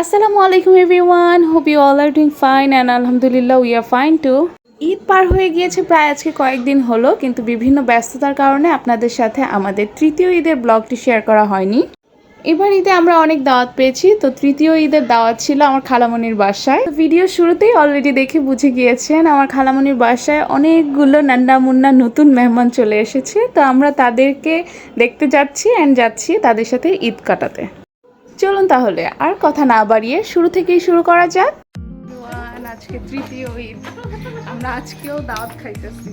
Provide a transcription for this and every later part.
আসসালামু আলাইকুম everyone hope you all are doing fine and আলহামদুলিল্লাহ we are fine too Eid পার হয়ে গিয়েছে, প্রায় আজকে কয়েকদিন হলো, কিন্তু বিভিন্ন ব্যস্ততার কারণে আপনাদের সাথে আমাদের তৃতীয় ঈদের ব্লগটি শেয়ার করা হয়নি। এবার ঈদে আমরা অনেক দাওয়াত পেয়েছি, তো তৃতীয় ঈদের দাওয়াত ছিল আমার খালামনির বাসায়। ভিডিও শুরুতেই অলরেডি দেখে বুঝে গিয়েছেন, আমার খালামনির বাসায় অনেকগুলো নান্না মুন্না নতুন মেহমান চলে এসেছে। তো আমরা তাদেরকে দেখতে যাচ্ছি অ্যান্ড যাচ্ছি তাদের সাথে ঈদ কাটাতে। চলুন তাহলে আর কথা না বাড়িয়ে শুরু থেকেই শুরু করা যাক। আজকে তৃতীয় ঈদ। আমরা আজকেও দাওয়াত খাইতেছি।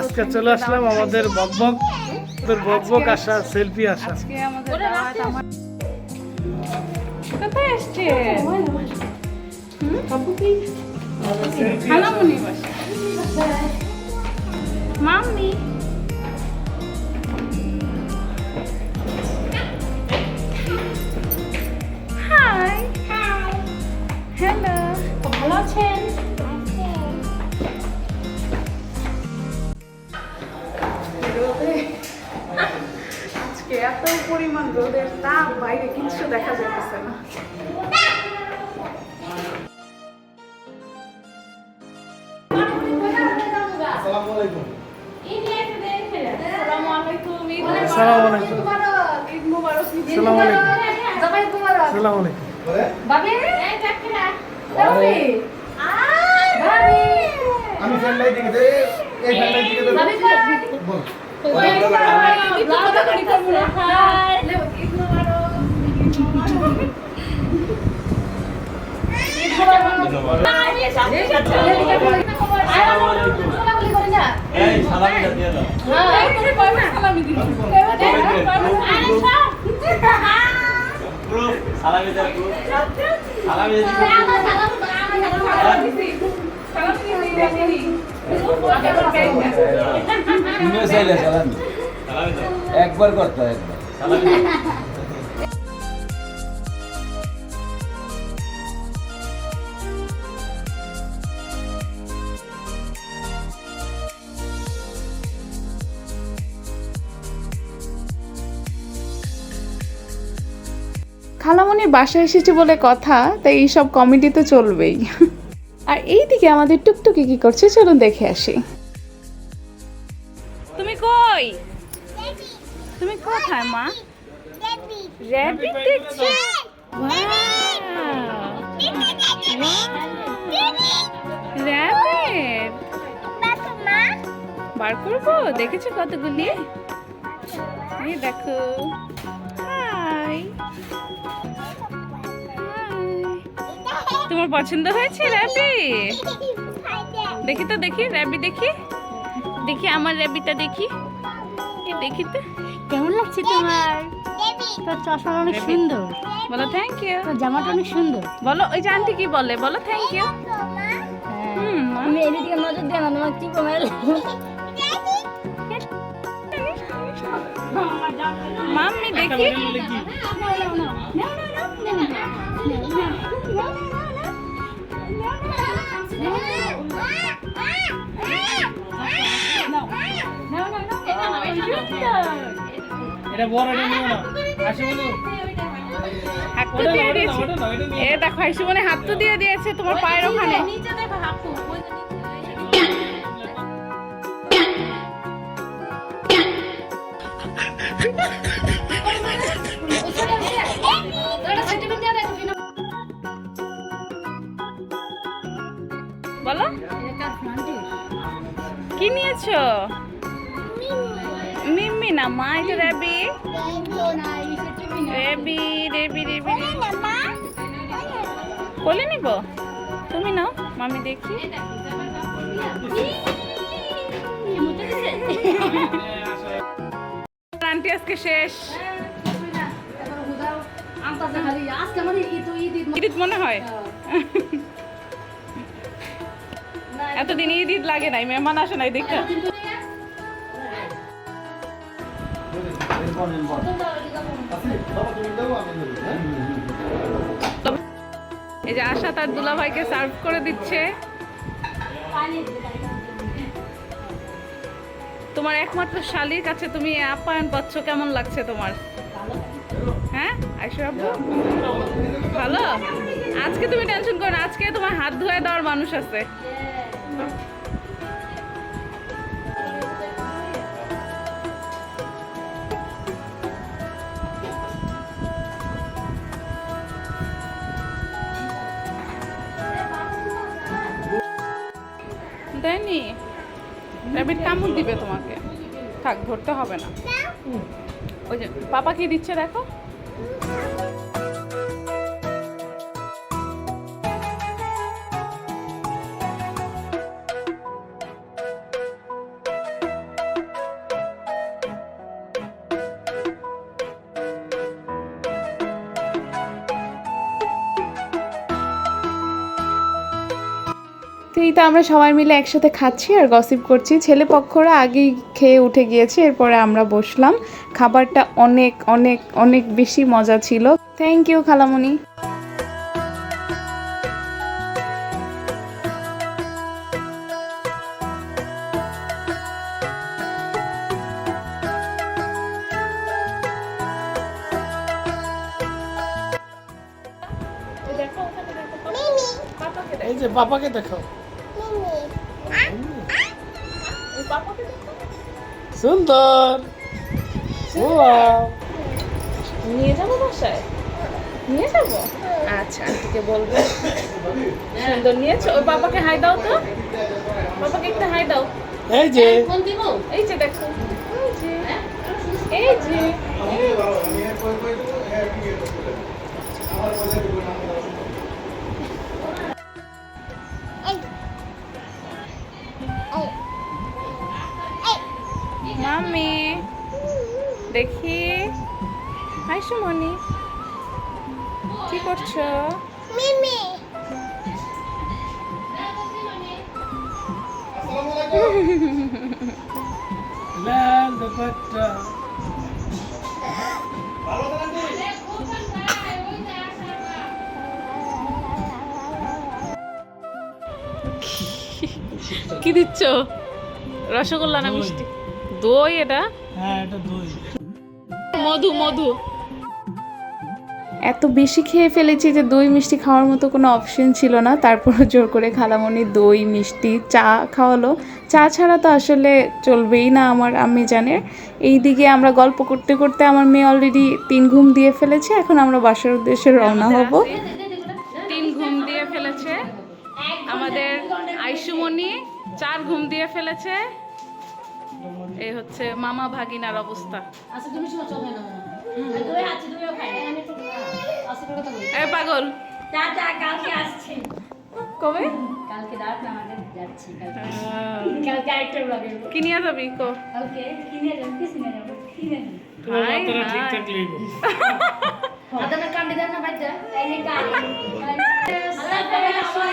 আজকে চলে আসলাম আমাদের বকবক তোর বকবক আসা সেলফি আসা। আজকে আমাদের দাওয়াত আমার কোথায় আসছে? খালামুনি বাসা। তাপ বাইরে কিছু দেখা যাইতেছে না। আসসালামু আলাইকুম। আমি ফ্যানটাই দিকে এই ফ্যানটাই দিকে বল। একবার করতে হয় একবার। খালামণির বাসায় এসেছে বলে কথা তাই এইসব কমেডি তো চলবেই। আর এইদিকে আমাদের টুকটুকি কি করছে চলুন দেখে আসি। তুমি কই? তুমি কোথায় মা? র্যাবিট দেখছ? র্যাবিট বার করব? দেখেছ কতগুলি? দেখো। তোমার পছন্দ হয়েছে র্যাবি দেখি তো দেখি র্যাবি দেখি দেখি আমার র্যাবিটা দেখি দেখি তো কেমন লাগছে তোমার তোর চশমা অনেক সুন্দর বলো থ্যাংক ইউ তোর জামাটা অনেক সুন্দর বলো ওই যে আন্টি কি বলে বলো থ্যাংক ইউ। আমি এদিকে নজর দিয়ে না তোমার কি কমে মাম্মি দেখি এটা বড় এটা নিও না আসে এ দেখো হাসি মনে হাত তো দিয়ে দিয়েছে তোমার পায়ের ওখানে বলো কি নিয়েছো মিম্মি না মা এটা র্যাবি রেবি রেবি রেবি কোলে নিব তুমি নাও মামি দেখি আন্টি আজকে শেষ ঈদ মনে হয় এতদিন ঈদ ঈদ লাগে নাই, মেহমান আসে নাই দেখতে। এই যে আশা তার দুলাভাইকে সার্ভ করে দিচ্ছে। তোমার একমাত্র শালির কাছে তুমি আপ্যায়ন পাচ্ছ, কেমন লাগছে তোমার? হ্যাঁ আইসো আব্বু? ভালো? আজকে তুমি টেনশন করো আজকে তোমার হাত ধুয়ে দেওয়ার মানুষ আছে। র্যাবিট কামড় দিবে তোমাকে? থাক ধরতে হবে না। ওই যে পাপা কি দিচ্ছে দেখো? এই তো আমরা সবাই মিলে একসাথে খাচ্ছি আর গসিপ করছি। ছেলে পক্ষরা আগেই খেয়ে উঠে গিয়েছে, এরপরে আমরা বসলাম। খাবারটা অনেক অনেক অনেক বেশি মজা ছিল। থ্যাংক ইউ খালামণি এই যে, বাবাকে দেখো সুন্দর! নিয়ে যাব বাসায়? নিয়ে যাব? আচ্ছা আন্টিকে বলব। সুন্দর নিয়েছো? ওই বাবাকে হাই দাও তো। বাবাকে একটু হাই দাও। এই যে। এই যে দেখো। এই যে। এই যে। কি করছ? মিমি। কি দিচ্ছ? রসগোল্লা না মিষ্টি? দই এটা? হ্যাঁ এটা দই। মধু মধু। এত বেশি খেয়ে ফেলেছি যে দই মিষ্টি খাওয়ার মতো কোনো অপশন ছিল না। তারপর জোর করে খালামণি দই মিষ্টি চা খাওয়ালো। চা ছাড়া তো আসলে চলবেই না আমার আম্মি জানের এইদিকে আমরা গল্প করতে করতে আমার মেয়ে অলরেডি তিন ঘুম দিয়ে ফেলেছে। এখন আমরা বাসার উদ্দেশ্যে রওনা হব। তিন ঘুম দিয়ে ফেলেছে। আমাদের আইসুমণি চার ঘুম দিয়ে ফেলেছে। এই হচ্ছে মামা ভাগিনার অবস্থা। এ পাগল। দাদা কালকে আসছি। কবে? কালকে দাঁড়াত আমাদের যাচ্ছি কালকে। কালকে আরেকটা ব্লগে কি নিয়ে যাবি কো? কালকে কিনে যাব? কি কিনে যাব? কিনে যাব তোমার হাই, বাচ্চারা হাই। ঠিকঠাক লিখব আদানা কান্ডে দেন না বাচ্চা এই নে আল্লাহ করে আসে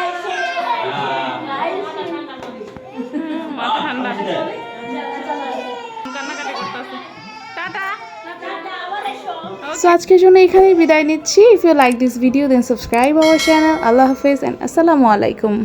মাথা ঠান্ডা। সো আজকের জন্য এখানেই বিদায় নিচ্ছি। If you like this video then subscribe our channel আল্লাহ হাফেজ অ্যান্ড আসসালামু আলাইকুম